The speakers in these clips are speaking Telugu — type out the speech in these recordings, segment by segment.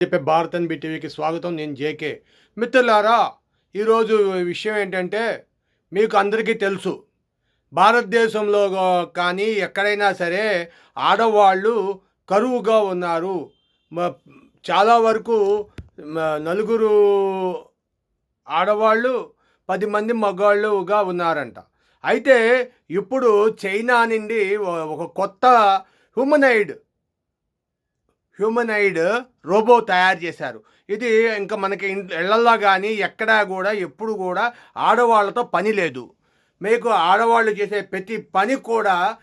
చెప్పే భారత్ అని టీవీకి స్వాగతం. నేను జేకే. మిత్రులారా ఈరోజు విషయం ఏంటంటే మీకు అందరికీ తెలుసు భారతదేశంలో కానీ ఎక్కడైనా సరే ఆడవాళ్ళు కరువుగా ఉన్నారు. చాలా వరకు నలుగురు ఆడవాళ్ళు పది మంది మగవాళ్ళుగా ఉన్నారంట. అయితే ఇప్పుడు చైనా నుండి ఒక కొత్త హ్యూమనైడ్ హ్యూమనైడ్ రోబో తయారు చేశారు. ఇది ఇంకా మనకి ఇన్- ఇళ్ళల్లో కానీ ఎక్కడా కూడా ఎప్పుడు కూడా ఆడవాళ్ళతో పని లేదు. మీకు ఆడవాళ్ళు చేసే ప్రతి పని కూడా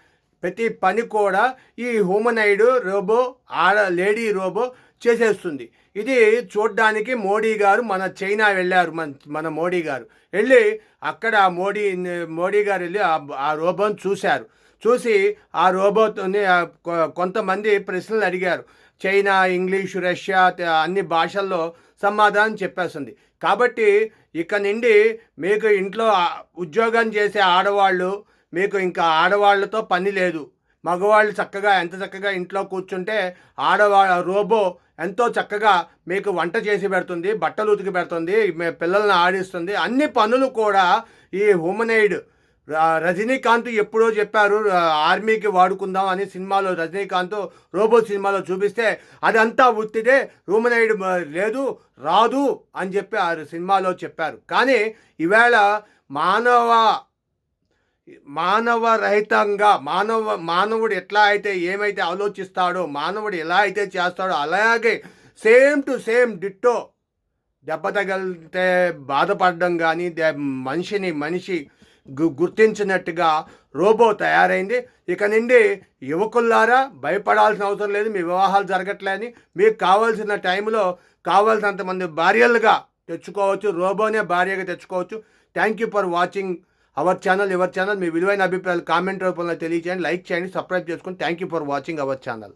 ప్రతి పని కూడా ఈ హ్యూమనైడ్ రోబో ఆడ లేడీ రోబో చేసేస్తుంది. ఇది చూడ్డానికి మోడీ గారు మన చైనా వెళ్ళారు మన మన మోడీ గారు. వెళ్ళి అక్కడ మోడీ మోడీ గారు వెళ్ళి ఆ రోబోని చూశారు. చూసి ఆ రోబోతోని కొ- కొంతమంది ప్రశ్నలు అడిగారు. చైనా ఇంగ్లీష్ రష్యా అన్ని భాషల్లో సమాధానం చెప్పేస్తుంది. కాబట్టి ఇక నుండి మీకు ఇంట్లో ఉద్యోగం చేసే ఆడవాళ్ళు మీకు ఇంకా ఆడవాళ్ళతో పని లేదు. మగవాళ్ళు చక్కగా ఎంత చక్కగా ఇంట్లో కూర్చుంటే ఆడవాళ్ళ రోబో ఎంతో చక్కగా మీకు వంట చేసి పెడుతుంది బట్టలు ఉతికి పెడుతుంది పిల్లల్ని ఆడిస్తుంది. అన్ని పనులు కూడా ఈ హ్యూమనైడ్ రజనీకాంత్ ఎప్పుడో చెప్పారు ఆర్మీకి వాడుకుందాం అని సినిమాలో రజనీకాంత్ రోబో సినిమాలో చూపిస్తే అదంతా ఉత్తిదే రూమనాయుడు లేదు రాదు అని చెప్పి ఆ సినిమాలో చెప్పారు. కానీ ఈవేళ మానవ మానవ రహితంగా మానవ మానవుడు ఎట్లా అయితే ఏమైతే ఆలోచిస్తాడో మానవుడు ఎలా అయితే చేస్తాడో అలాగే సేమ్ టు సేమ్ డిట్టో దెబ్బ తగిలితే బాధపడడం కానీ మనిషిని మనిషి గుర్తించినట్టుగా రోబో తయారైంది. ఇక నుండి యువకుల్లారా భయపడాల్సిన అవసరం లేదు. మీ వివాహాలు జరగట్లేని మీకు కావాల్సిన టైంలో కావాల్సినంతమంది భార్యలుగా తెచ్చుకోవచ్చు. రోబోనే భార్యగా తెచ్చుకోవచ్చు. Thank you for watching our channel ever channel. మీ విలువైన అభిప్రాయాలు కామెంట్ రూపంలో తెలియచేయండి. లైక్ చేయండి సబ్స్క్రైబ్ చేసుకుని thank you for watching our channel.